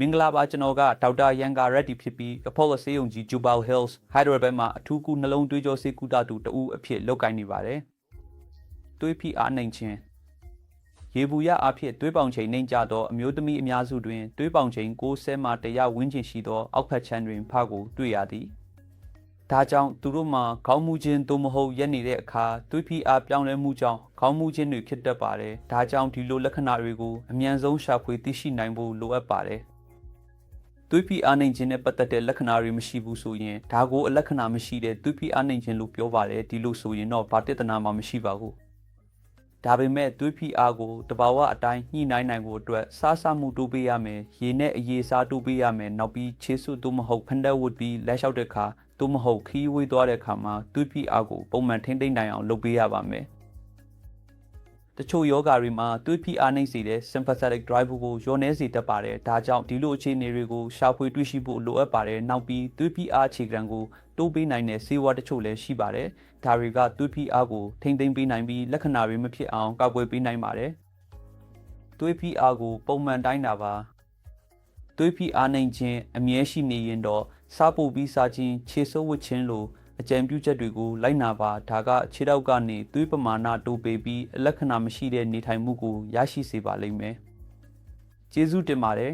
မင်္ဂလာပါကျွန်တော်ကဒေါက်တာရန်ကာရက်တီဖြစ်ပြီးအဖော်လဆေးရုံကြီး Jubal Hills Hyderabad မှာအထူးကုနှလုံးသွေးကြောဆေးကုသသူတဦးအဖြစ်လုပ်ကိုင်နေပါတယ်။သွေးဖိအားနှိမ်ခြင်းရေဘူးရအဖြစ်သွေးပေါင်ချိန်နှိမ်ကြသောအမျိုးသမီးအများစုတွင်သွေးပေါင်ချိန်60မှ100ဝန်းကျင်ရှိသော အောက်ဖက်ချမ်းတွင်ဖကိုတွေ့ရသည်။ဒါကြောင့်သူတို့မှာခေါင်းမူခြင်းသို့မဟုတ်ရက်နေတဲ့အခါသွေးဖိအားပြောင်းလဲမှုကြောင့်ခေါင်းမူခြင်းတွေဖြစ်တတ်ပါတယ်။ဒါကြောင့်ဒီလိုလက္ခဏာတွေကိုအမြန်ဆုံးရှာဖွေသိရှိနိုင်ဖို့လိုအပ်ပါတယ်။ သွေးဖိအားနိုင်ခြင်းနဲ့ပတ်သက်တဲ့လက္ခဏာတွေမရှိဘူးဆိုရင်ဒါကိုအလက္ခဏာမရှိတဲ့သွေးဖိအားနိုင်ခြင်းလို့ပြောပါတယ်ဒီလိုဆိုရင်တော့ဘာတစ်တနာမှမရှိပါဘူးဒါပေမဲ့သွေးဖိအားကိုတဘာဝအတိုင်းညှိနှိုင်းနိုင်ဖို့အတွက်စားစမှုတိုးပေးရမယ်ရေနဲ့အရေးစားတိုးပေးရမယ်နောက်ပြီးခြေစွပ်သို့မဟုတ်ဖန်တက်ဝတ်ပြီးလက်လျှောက်တဲ့အခါသို့မဟုတ်ခီးဝေးသွားတဲ့အခါမှာသွေးဖိအားကိုပုံမှန်ထိန်းသိမ်းနိုင်အောင်လုပ်ပေးရပါမယ် တချို့ယောဂါတွေမှာသွေးဖိအားနှိမ့်စေတဲ့ sympathetic drive ကိုညှော်နှဲစေတတ်ပါတယ်။ဒါကြောင့်ဒီလိုအခြေအနေတွေကိုရှာဖွေတွေ့ရှိဖို့လိုအပ်ပါတယ်။နောက်ပြီးသွေးဖိအားအခြေခံကိုတိုးပေးနိုင်တဲ့ဆေးဝါးတချို့လည်းရှိပါတယ်။ဒါတွေကသွေးဖိအားကိုထိမ့်သိမ်းပေးနိုင်ပြီးလက္ခဏာတွေမဖြစ်အောင်ကာကွယ်ပေးနိုင်ပါတယ်။သွေးဖိအားကိုပုံမှန်တိုင်းတာပါ။သွေးဖိအားနှိမ့်ခြင်းအမြဲရှိနေရင်တော့စားပို့ပြီးစားခြင်းခြေဆုပ်ဝတ်ခြင်းလို အကြံပြုချက်တွေကိုလိုက်နာပါဒါကခြေထောက်ကနေသွေးပမာဏတိုးပေးပြီးအလက္ခဏာမရှိတဲ့နေထိုင်မှုကိုရရှိစေပါလိမ့်မယ်ကျေးဇူးတင်ပါတယ်